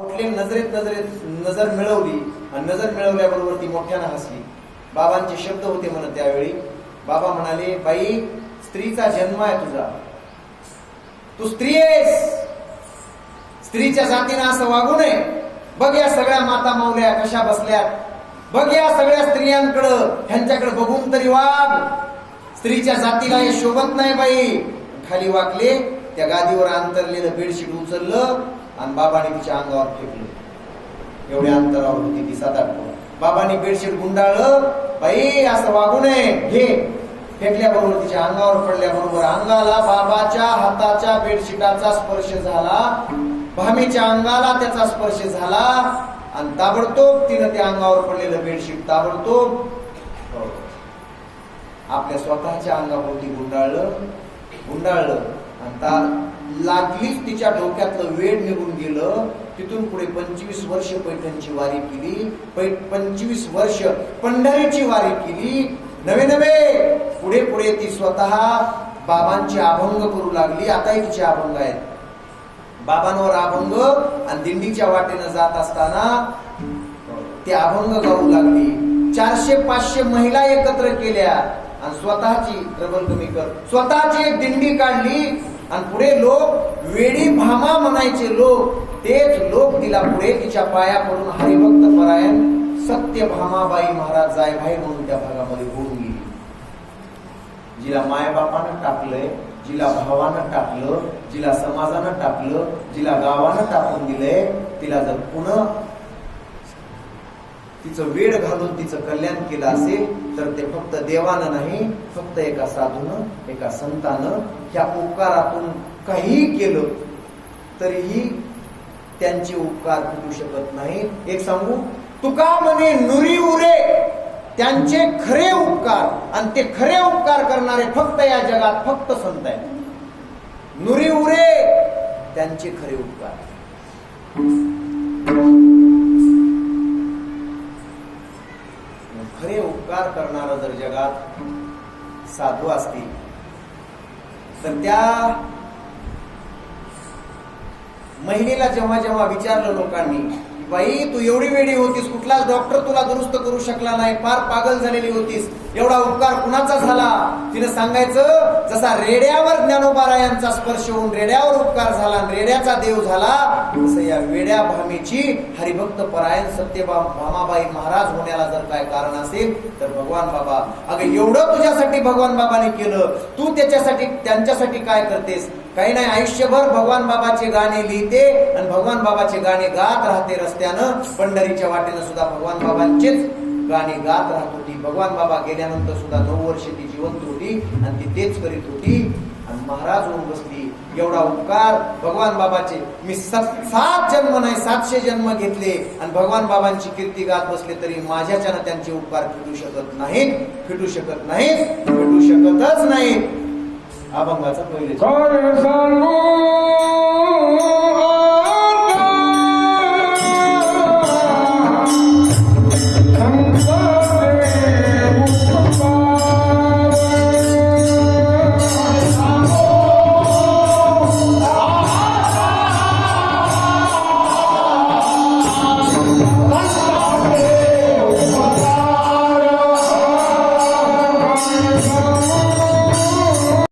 उठले नजरेत नजरेत नजर मिळवली आणि नजर मिळवल्याबरोबर ती मोठ्यानं हसली. बाबांचे शब्द होते म्हणत त्यावेळी बाबा म्हणाले बाई स्त्रीचा जन्म आहे तुझा. तू स्त्री आहेस. स्त्रीच्या जातीनं असं वागू नये. बघ या सगळ्या माता माऊल्या कशा बसल्यात. बघ या सगळ्या स्त्रियांकडं ह्यांच्याकडे बघून तरी वाग. स्त्रीच्या जातीला हे शोभत नाही बाई. खाली वाकले त्या गादीवर अंतरलेलं बेडशीट उचललं आणि बाबाने तिच्या अंगावर फेकलं. एवढ्या अंतरावर होती ती सात आठ बेडशीट गुंडाळलं बाई असं वागू नये घे. फेकल्याबरोबर तिच्या अंगावर पडल्याबरोबर अंगाला बाबाच्या हाताच्या बेडशीटाचा स्पर्श झाला भामीच्या अंगाला त्याचा स्पर्श झाला आणि ताबडतोब तिनं त्या अंगावर पडलेलं बेडशीट ताबडतोब आपल्या स्वतःच्या अंगाभोवती गुंडाळलं गुंडाळलं आणि ता लागलीच तिच्या डोक्यातलं वेळ निघून गेलं. तिथून पुढे पंचवीस वर्ष पैठणची वारी केली. पै पंचवीस वर्ष पंढरीची वारी केली. नवे नवे! पुढे पुढे ती स्वतः बाबांचे अभंग करू लागली. आताही तिचे अभंग आहेत. बाबांवर अभंग आणि दिंडीच्या वाटेनं जात असताना ते अभंग गाऊ लागली. चारशे पाचशे महिला एकत्र केल्या आणि स्वतःची प्रबल कमी कर स्वतःची एक दिंडी काढली. आणि पुढे लोक वेडी भामा म्हणायचे लोक तेच लोक तिला पुढे तिच्या पाया पडून हरिभक्त परायण सत्य भामाबाई महाराज जाय भाई म्हणून त्या भागामध्ये होऊन गेली. जिला मायबापानं टाकलंय जिला भावानं टाकलं जिला समाजानं टाकलं जिला गावानं टाकून दिलंय तिला जर पुन्हा तिचं वेळ घालून तिचं कल्याण केलं असेल तर ते फक्त देवानं नाही फक्त एका साधूनं एका संतानं ह्या उपकारातून काहीही केलं तरीही त्यांचे उपकार फुटू शकत नाही. एक सांगू? तुका म्हणे नुरी उरे त्यांचे खरे उपकार आणि ते खरे उपकार करणारे फक्त या जगात फक्त संत आहेत. नुरी उरे त्यांचे खरे उपकार. खरे उपकार करणारा जर जगात साधू असतील तर त्या महिलेला जेव्हा जेव्हा विचारलं लोकांनी बाई तू एवढी वेळी होतीस कुठलाच डॉक्टर तुला दुरुस्त करू शकला नाही फार पागल झालेली होतीस. एवढा उपकार कुणाचा झाला? तिने सांगायचं जसा रेड्यावर ज्ञानोबारायांचा स्पर्श होऊन रेड्यावर उपकार झाला रेड्याचा देव झाला तसं या वेड्या भामीची हरिभक्त परायण सत्यबा भामाबाई महाराज होण्याला जर काय कारण असेल तर भगवान बाबा अगं एवढं तुझ्यासाठी भगवान बाबाने केलं तू त्याच्यासाठी त्यांच्यासाठी काय करतेस? काही नाही आयुष्यभर भगवान बाबाचे गाणे लिहिते आणि भगवान बाबाचे गाणे गात राहते रस्त्यानं पंढरीच्या वाटेनं सुद्धा भगवान बाबांचेच गाणे गात राहत होती. भगवान बाबा गेल्यानंतर सुद्धा नऊ वर्ष ती जिवंत होती आणि ती तेच करीत होती. आणि महाराज होऊन बसली. एवढा उपकार भगवान बाबाचे. मी सात सात जन्म नाही सातशे जन्म घेतले. आणि भगवान बाबांची कीर्ती गात बसले तरी माझ्याच्यानं त्यांचे उपकार फिटू शकत नाहीत. फिटू शकत नाहीत. फिटू शकतच नाहीत. अभंगाचा पहिले